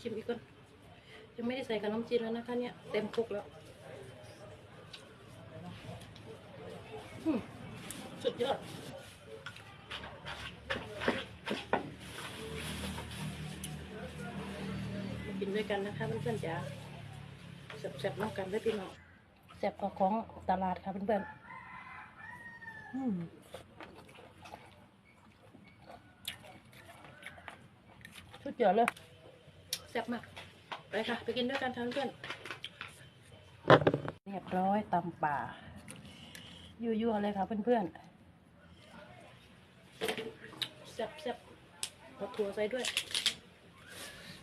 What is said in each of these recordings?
ชิมอีกก่อนยังไม่ได้ใส่ขนมจีนแล้วนะคะเนี่ยเต็มครกแล้วสุดยอดกินด้วยกันนะคะเพื่อนๆจ๋าแซ่บๆน้องกันได้พี่น้องแซ่บกว่าของตลาดค่ะเพื่อนๆอืมสุดยอดเลย แซ่บมาก ไปค่ะ ไปกินด้วยกันทั้งเพื่อน เรียบร้อยตำป่า ยั่วๆเลยค่ะเพื่อนๆแซ่บๆเอาถั่วใส่ด้วย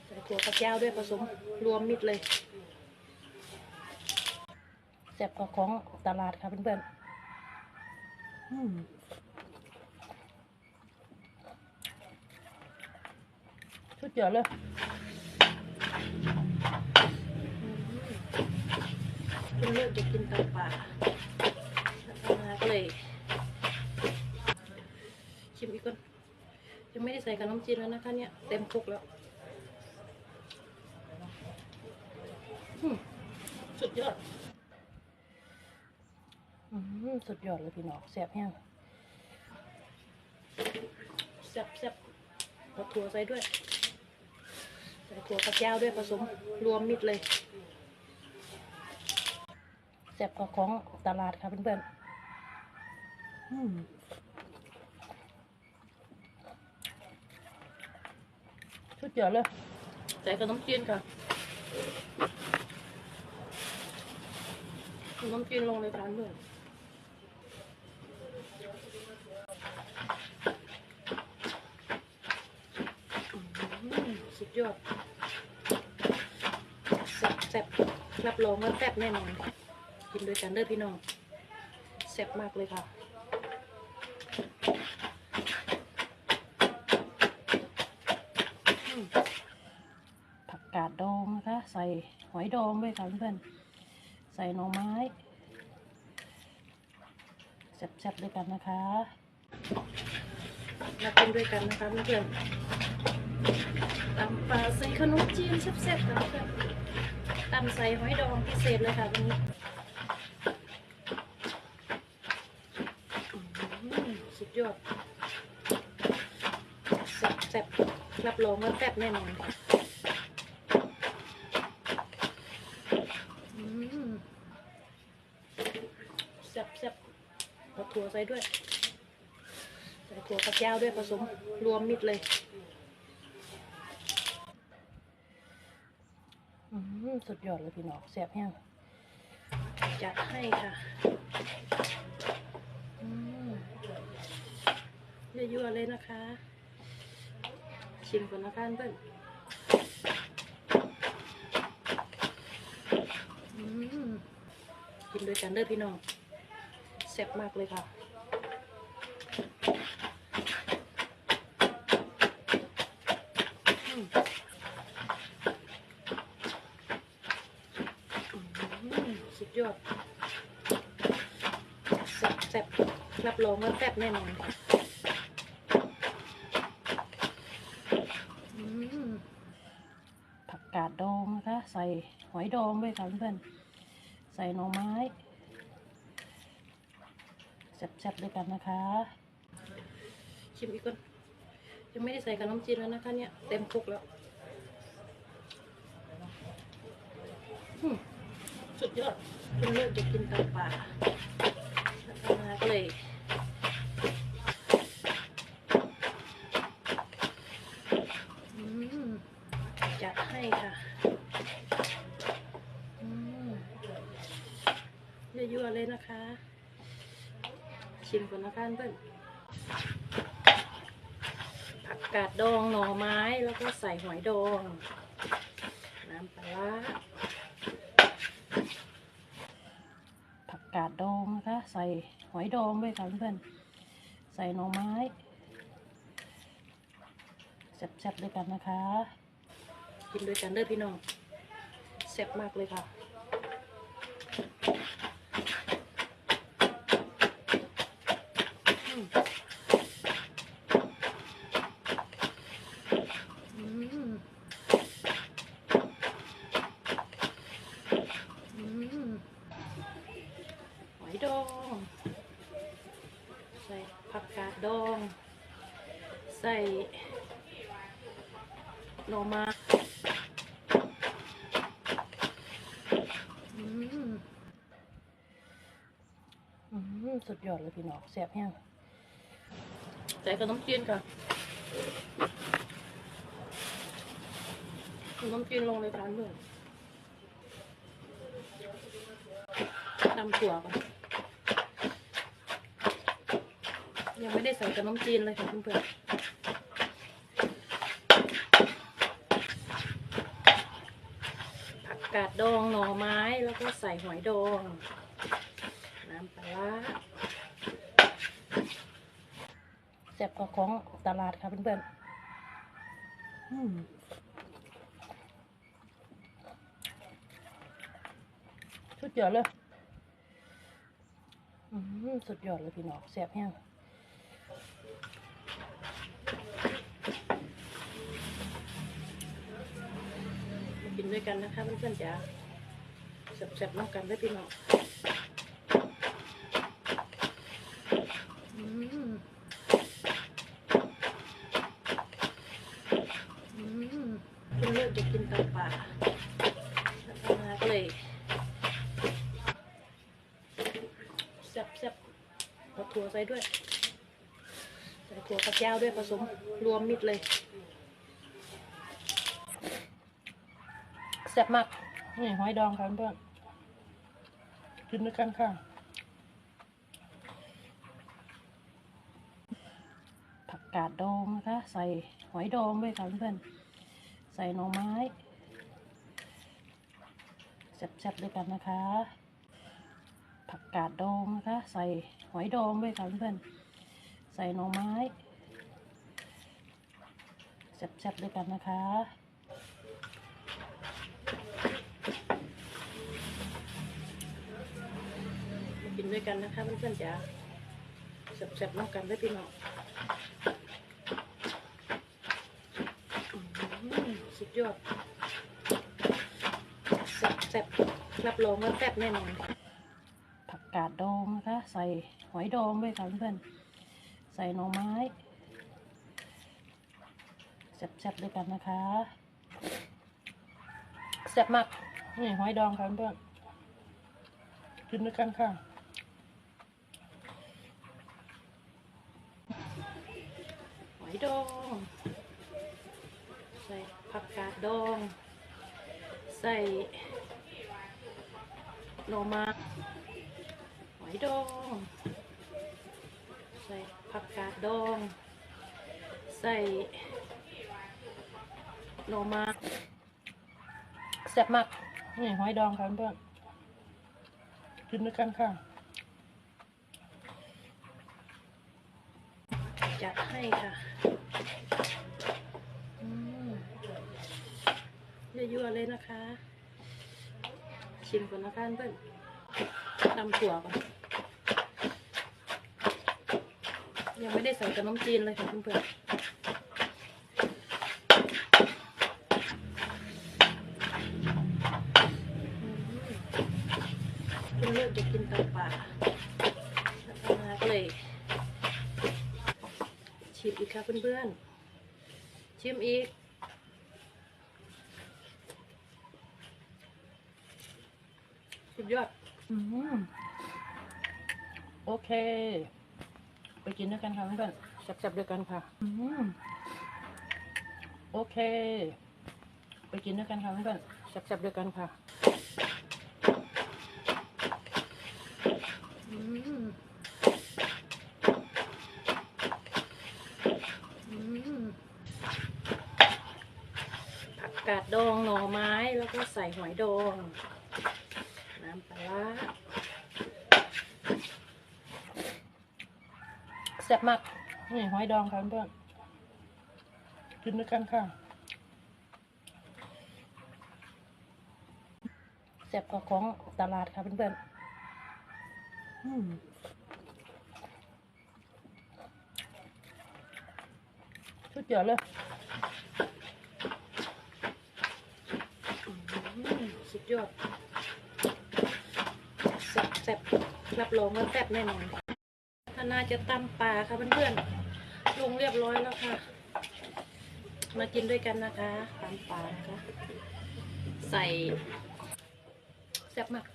ใส่ถั่วกับเจ้าด้วยผสมรวมมิดเลยแซ่บกว่าของตลาดค่ะเพื่อนๆอืมสุดยอดเลย คุณเลือกจะกินตำป่ามาก็เลยชิมอีกก่อนยังไม่ได้ใส่ขนมจีนแล้วนะคะเนี่ยเต็มครกแล้วอืมสุดยอดอืมสุดยอดเลยพี่น้องแซ่บแห้งแซ่บแซ่บเอาถั่วใส่ด้วย ใส่ถั่วกับเจ้าด้วยผสมรวมมิดเลย แซ่บกว่าของตลาดค่ะเพื่อนๆอืมชุดเยอะเลยใส่ขนมจีนค่ะขนมจีนลงเลยค่ะเพื่อนอืมสุดยอดแซ่บแซ่บรับรองว่าแซ่บแน่นอน กินด้วยกันเด้อพี่น้องแซ่บมากเลยค่ะผักกาดดองนะคะ ใส่หอยดองด้วยค่ะเพื่อนใส่หน่อไม้แซ่บๆด้วยกันนะคะมากินด้วยกันนะคะเพื่อนตำปลาใส่ขนมจีนแซ่บๆค่ะเพื่อนตำใส่หอยดองพิเศษเลยค่ะวันนี้อื้อหือสุด ยอดแซ่บแซ่บรับรองว่าแซ่บแน่นอนแซ่บแซ่บเอาถั่วใส่ด้วย ใส่ถั่วกับเจ้าด้วยผสมรวมมิดเลยสุดยอดเลยพี่น้องแซ่บแห้งจัดให้ค่ะอืม ยั่วๆเลยนะคะ ชิมก่อนนะคะเพื่อนกินด้วยกันเด้อพี่น้องแซ่บมากเลยค่ะสุดยอดแซ่บแซ่บรับรองว่าแซ่บแน่นอนอืมผักกาดดองนะคะ ใส่หอย ดองด้วยค่ะเพื่อนใส่หน่อไม้แซ่บๆด้วยกันนะคะ ชิมอีกก่อนยังไม่ได้ใส่ขนมจีนแล้วนะคะเนี่ยเต็มครกแล้วสุดยอดคุณเลือกจะกินตำป่าก็เลยจัดให้ค่ะ อืมยั่วๆ เลยนะคะ ชิมก่อนนะคะเพื่อนผักกาดดองหน่อไม้แล้วก็ใส่หอยดอง น้ำปลาร้าผักกาดดองนะคะ ใส่หอยดองด้วยค่ะเพื่อนใส่หน่อไม้แซ่บๆด้วยกันนะคะ กินด้วยกันเด้อพี่น้องแซ่บมากเลยค่ะอืมอืม หน่อไมาอืมอืมสุดยอดเลยพี่น้องแซ่บแห้งใส่ขนมจีนค่ะขนมจีนลงเลยค่ะเพื่อนำถั่วก่อน ยังไม่ได้ใส่ขนมจีนเลยค่ะเพื่อนๆผักกาดดองหน่อไม้แล้วก็ใส่หอยดอง น้ำปลาร้าแซ่บกว่าของตลาดค่ะเพื่อนๆอืมสุดยอดเลย สุดยอดเลยพี่น้องแซ่บแห้ง กินด้วยกันนะคะเพื่อนๆจ๋าแซ่บๆน้องกันได้พี่น้องอืมอืมคุณเลือกจะกินตำป่าแล้วก็มาก็เลยแซ่บแซบเอาถั่วใส่ด้วย ใส่ถั่วกับยาวด้วยผสมรวมมิดเลย แซ่บมาก นี่หอยดองค่ะเพื่อนกินด้วยกันค่ะผักกาดดองนะคะ ใส่หอยดองด้วยค่ะเพื่อนใส่หน่อไม้แซ่บๆด้วยกันนะคะ ผักกาดดองนะคะ ใส่หอยดองด้วยค่ะเพื่อนใส่หน่อไม้แซ่บๆด้วยกันนะคะ กินด้วยกันนะคะเพื่อนๆจ๋าแซ่บๆน้องกันได้พี่น้องอื้อหือสุดยอดแซ่บๆรับรองว่าแซ่บแน่นอนผักกาดดองนะคะ ใส่หอยดองด้วยค่ะเพื่อนๆใส่หน่อไม้แซ่บๆด้วยกันนะคะแซ่บมากนี่หอยดองค่ะเพื่อนกินด้วยกันค่ะห อยดอง ใส่ผักกาดดอง ใส่หน่อม้หอยดอง ใส่ผักกาดดอง ใส่หน่อม้แซ่บมากนี่หอยดองค่ะเพื่อนกินด้วยกันค่ะ จัดให้ค่ะอืมยั่วๆเลยนะคะ ชิมก่อนนะคะเพื่อนตำถั่วก่อนยังไม่ได้ใส่กระน้ำจีนเลยค่ะเพื่อนๆคุณเลือกจะกินตำป่าแล้วก็มาก็เลย ชิมอีก ค่ะเพื่อนๆ ชิมอีก สุดยอด อืมโอเค ไปกินด้วยกันค่ะเพื่อนๆแซ่บๆด้วยกันค่ะ อืมโอเค ไปกินด้วยกันค่ะเพื่อนๆแซ่บๆด้วยกันค่ะ อืมอืมผักกา ดองหน่อไม้แล้วก็ใส่หอยดอง น้ำปลาร้าแซ่บมากนี่หอยดองค่ะเพื่อนกินด้วยกันค่ะแซ่บกว่าของตลาดค่ะเพื่อนๆอืมสุดเยอดเลยอืม สุดยอดแซ่บแซ่บรับรองว่าแซ่บแน่นอนท่าน่าจะตำปลาค่ะเพื่อนๆลงเรียบร้อยแล้วค่ะ มากินด้วยกันนะคะต้มปลานะคะ ใส่แซ่บมาก